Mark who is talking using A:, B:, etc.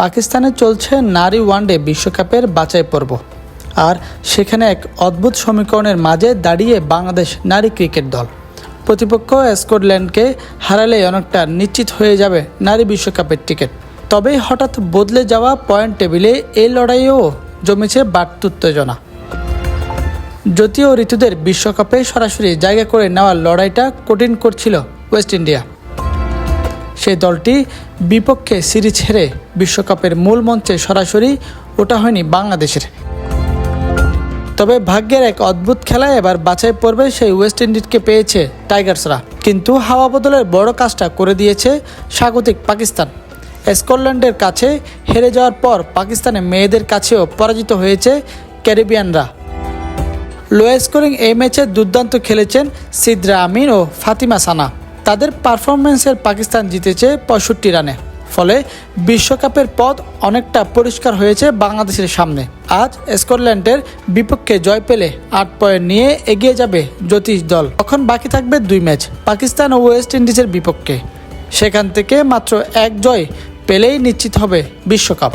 A: পাকিস্তানে চলছে নারী ওয়ানডে বিশ্বকাপের বাছাই পর্ব। আর সেখানে এক অদ্ভুত সমীকরণের মাঝে দাঁড়িয়ে বাংলাদেশ নারী ক্রিকেট দল। প্রতিপক্ষ স্কটল্যান্ডকে হারালে অনেকটা নিশ্চিত হয়ে যাবে নারী বিশ্বকাপের টিকিট। তবে হঠাৎ বদলে যাওয়া পয়েন্ট টেবিলে এই লড়াইয়েও জমেছে বাড়তি উত্তেজনা। যদিও ঋতুদের বিশ্বকাপে সরাসরি জায়গা করে নেওয়ার লড়াইটা কঠিন করছিল ওয়েস্ট ইন্ডিয়া। সেই দলটি বিপক্ষে সিরিজ হেরে বিশ্বকাপের মূল মঞ্চে সরাসরি ওটা হয়নি বাংলাদেশের। তবে ভাগ্যের এক অদ্ভুত খেলায় এবার বাছাই পর্বে সেই ওয়েস্ট ইন্ডিজকে পেয়েছে টাইগার্সরা। কিন্তু হাওয়া বদলের বড় কাজটা করে দিয়েছে স্বাগতিক পাকিস্তান। স্কটল্যান্ডের কাছে হেরে যাওয়ার পর পাকিস্তানের মেয়েদের কাছেও পরাজিত হয়েছে ক্যারিবিয়ানরা। লো স্কোরিং এই ম্যাচে দুর্দান্ত খেলেছেন সিদ্রা আমিন ও ফাতিমা সানা। তাদের পারফরমেন্সের পাকিস্তান জিতেছে পঁয়ষট্টি রানে। ফলে বিশ্বকাপের পথ অনেকটা পরিষ্কার হয়েছে বাংলাদেশের সামনে। আজ স্কটল্যান্ডের বিপক্ষে জয় পেলে আট পয়েন্ট নিয়ে এগিয়ে যাবে জ্যোতিষ দল। তখন বাকি থাকবে দুই ম্যাচ, পাকিস্তান ও ওয়েস্ট ইন্ডিজের বিপক্ষে। সেখান থেকে মাত্র এক জয় পেলেই নিশ্চিত হবে বিশ্বকাপ।